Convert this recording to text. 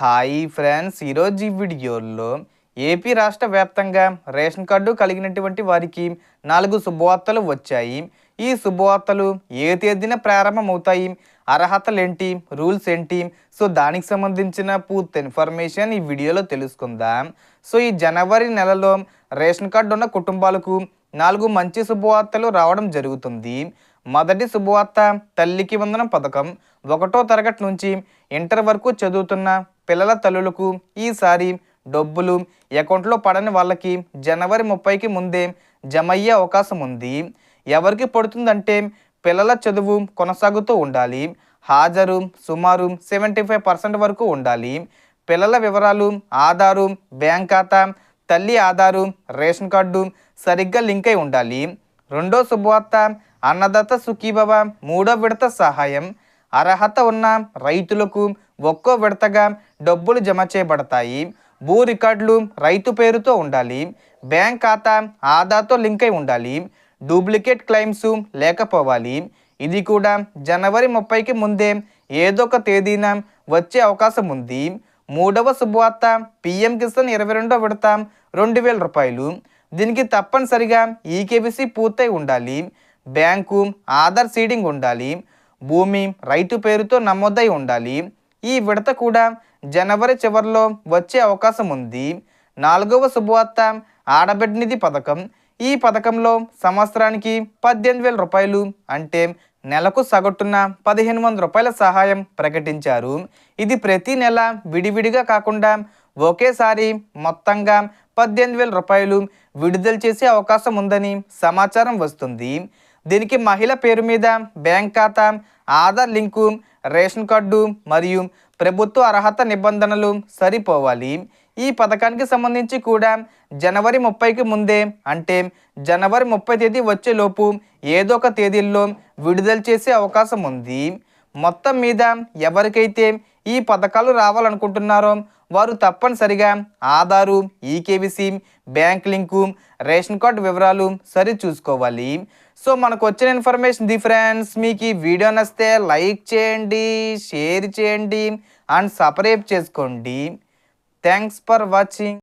Hi friends. ఈరోజు ఈ వీడియోలో ఏపీ రాష్ట్ర వ్యాప్తంగా రేషన్ కార్డు కలిగినటువంటి వారికి నాలుగు శుభవార్తలు వచ్చాయి. ఈ శుభవార్తలు ఏ తేదీన ప్రారంభమవుతాయి? అర్హతలు ఏంటి? రూల్స్ ఏంటి? సో దానికి సంబంధించిన పూర్తి ఇన్ఫర్మేషన్ ఈ వీడియోలో తెలుసుకుందాం. సో ఈ జనవరి నెలలో రేషన్ కార్డు ఉన్న కుటుంబాలకు నాలుగు మంచి శుభవార్తలు రావడం జరుగుతుంది. మొదటి శుభవార్త తల్లికి వందనం పథకం. ఒకటో తరగతి నుంచి ఇంటర్ వరకు చదువుతున్న పిల్లల తల్లులకు ఈసారి డబ్బులు. అకౌంట్లో పడని వాళ్ళకి జనవరి ముప్పైకి ముందే జమ అయ్యే అవకాశం ఉంది. ఎవరికి పడుతుందంటే పిల్లల చదువు కొనసాగుతూ ఉండాలి. హాజరు సుమారు సెవెంటీ ఫైవ్ పర్సెంట్ వరకు ఉండాలి. పిల్లల వివరాలు ఆధారు బ్యాంక్ ఖాతా తల్లి ఆధారు రేషన్ కార్డు సరిగ్గా లింక్ అయి ఉండాలి. రెండో శుభవార్త అన్నదాత సుఖీభవ మూడో విడత సహాయం. అర్హత ఉన్న రైతులకు ఒక్కో విడతగా డబ్బులు జమ చేయబడతాయి. భూ రికార్డులు రైతు పేరుతో ఉండాలి. బ్యాంక్ ఖాతా ఆధార్తో లింక్ అయి ఉండాలి. డూప్లికేట్ క్లెయిమ్స్ లేకపోవాలి. ఇది కూడా జనవరి ముప్పైకి ముందే ఏదో ఒక తేదీన వచ్చే అవకాశం ఉంది. మూడవ శుభవార్త పిఎం కిసాన్ ఇరవై రెండో విడత రెండు వేల రూపాయలు. దీనికి తప్పనిసరిగా ఈకేబీసీ పూర్తయి ఉండాలి. బ్యాంకు ఆధార్ సీడింగ్ ఉండాలి భూమి రైతు పేరుతో నమోదై ఉండాలి. ఈ విడత కూడా జనవరి చివరిలో వచ్చే అవకాశం ఉంది. నాలుగవ శుభవార్త ఆడబిడ్డ నిధి పథకం. ఈ పథకంలో సంవత్సరానికి పద్దెనిమిది వేల రూపాయలు అంటే నెలకు సగటున పదిహేను వందల రూపాయల సహాయం ప్రకటించారు. ఇది ప్రతి నెల విడివిడిగా కాకుండా ఒకేసారి మొత్తంగా పద్దెనిమిది వేల రూపాయలు విడుదల చేసే అవకాశం ఉందని సమాచారం వస్తుంది. దీనికి మహిళ పేరు మీద బ్యాంక్ ఖాతా ఆధార్ లింకు రేషన్ కార్డు మరియు ప్రభుత్వ అర్హత నిబంధనలు సరిపోవాలి. ఈ పథకానికి సంబంధించి కూడా జనవరి ముప్పైకి ముందే అంటే జనవరి ముప్పై తేదీ వచ్చేలోపు ఏదో ఒక తేదీల్లో విడుదల చేసే అవకాశం ఉంది. మొత్తం మీద ఎవరికైతే ఈ పథకాలు రావాలనుకుంటున్నారో వారు తప్పనిసరిగా ఆధారు ఈకేబీసీ బ్యాంక్ లింకు రేషన్ కార్డు వివరాలు సరి చూసుకోవాలి సో మనకు వచ్చిన ఇన్ఫర్మేషన్ ది ఫ్రెండ్స్ మీకు ఈ వీడియో నచ్చితే లైక్ చేయండి షేర్ చేయండి అండ్ సపరేట్ చేసుకోండి. Thanks for watching.